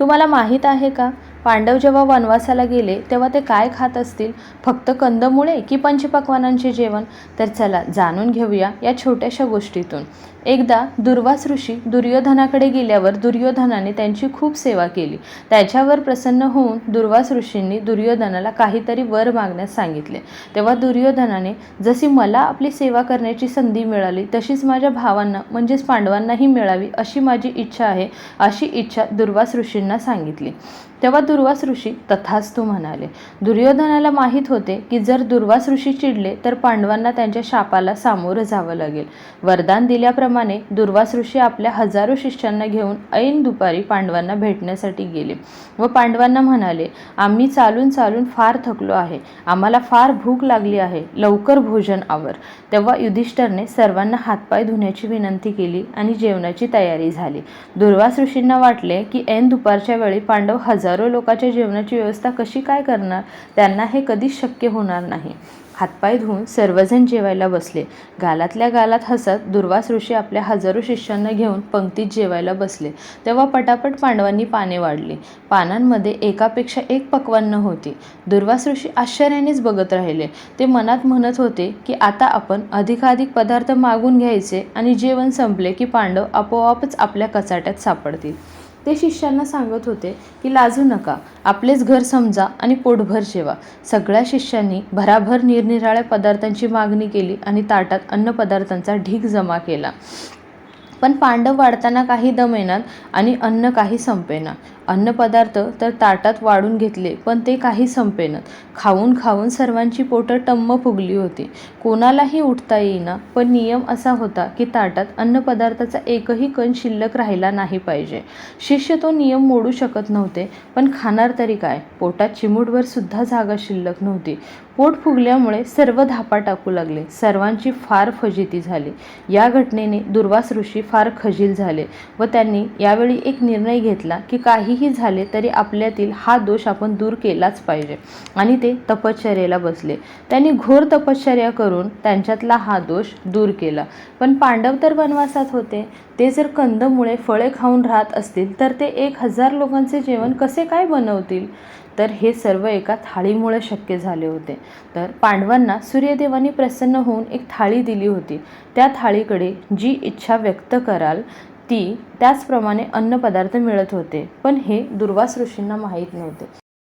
तुम्हाला माहीत आहे का? पांडव जेव्हा वनवासाला गेले तेव्हा ते काय खात असतील? फक्त कंदमुळे की पंचपक्वानांचे जेवण? तर चला जाणून घेऊया या छोट्याशा गोष्टीतून. एकदा दुर्वास ऋषी दुर्योधनाकडे गेल्यावर दुर्योधनाने त्यांची खूप सेवा केली. त्याच्यावर प्रसन्न होऊन दुर्वास ऋषींनी दुर्योधनाला काहीतरी वर मागण्यास सांगितले. तेव्हा दुर्योधनाने जशी मला आपली सेवा करण्याची संधी मिळाली तशीच माझ्या भावांना म्हणजेच पांडवांनाही मिळावी अशी माझी इच्छा आहे अशी इच्छा दुर्वास ऋषींना सांगितली. तेव्हा दुर्वास ऋषी तथास्तु म्हणाले. दुर्योधनाला माहीत होते की जर दुर्वास ऋषी चिडले तर पांडवांना त्यांच्या शापाला सामोरं जावं लागेल. वरदान दिल्याप्रमाणे दुर्वास ऋषी आपल्या हजारो शिष्यांना घेऊन ऐन दुपारी पांडवांना भेटण्यासाठी गेले व पांडवांना म्हणाले आम्ही चालून चालून फार थकलो आहे. आम्हाला फार भूक लागली आहे. लवकर भोजन आवर. तेव्हा युधिष्ठरने सर्वांना हातपाय धुण्याची विनंती केली आणि जेवणाची तयारी झाली. दुर्वास ऋषींना वाटले की ऐन दुपारच्या वेळी पांडव हजारो लोकांच्या जेवणाची व्यवस्था कशी काय करणार? त्यांना हे कधीच शक्य होणार नाही. हातपाय धुवून सर्वजण जेवायला बसले. गालातल्या गालात हसत दुर्वास ऋषी आपल्या हजारो शिष्यांना घेऊन पंक्तीत जेवायला बसले. तेव्हा पटापट पांडवांनी पाने वाढली. पानांमध्ये एकापेक्षा एक पक्वान्न होती दुर्वास ऋषी आश्चर्यानेच बघत राहिले. ते मनात म्हणत होते की आता आपण अधिकाधिक पदार्थ मागून घ्यायचे आणि जेवण संपले की पांडव आपोआपच आपल्या कचाट्यात सापडतील. ते शिष्यांना सांगत होते की लाजू नका आपलेच घर समजा आणि पोटभर जेवा. सगळ्या शिष्यांनी भराभर निरनिराळ्या पदार्थांची मागणी केली आणि ताटात अन्नपदार्थांचा ढीग जमा केला. पण पांडव वाढताना काही दम येणार आणि अन्न काही संपेना. अन्नपदार्थ तर ताटात वाढून घेतले पण ते काही संपेनात. खाऊन खाऊन सर्वांची पोटं टम्म फुगली होती. कोणालाही उठता येईना पण नियम असा होता की ताटात अन्नपदार्थाचा एकही कण शिल्लक राहिला नाही पाहिजे. शिष्य तो नियम मोडू शकत नव्हते पण खाणार तरी काय? पोटात चिमूटभर सुद्धा जागा शिल्लक नव्हती. पोट फुगल्यामुळे सर्व धापा टाकू लागले. सर्वांची फार फजिती झाली. या घटनेने दुर्वास ऋषी फार खजील झाले व त्यांनी यावेळी एक निर्णय घेतला की काहीही झाले तरी आपल्यातील हा दोष आपण दूर केलाच पाहिजे. आणि ते तपश्चर्येला बसले. त्यांनी घोर तपश्चर्या करून त्यांच्यातला हा दोष दूर केला. पण पांडव तर वनवासात होते. ते जर कंदमुळे फळे खाऊन राहत असतील तर ते एक हजार लोकांचे जेवण कसे काय बनवतील? तर हे सर्व एका थाळीमुळे शक्य झाले होते. तर पांडवांना सूर्यदेवाने प्रसन्न होऊन एक थाळी दिली होती. त्या थाळीकडे जी इच्छा व्यक्त कराल ती त्याचप्रमाणे अन्नपदार्थ मिळत होते. पण हे दुर्वास ऋषींना माहीत नव्हते.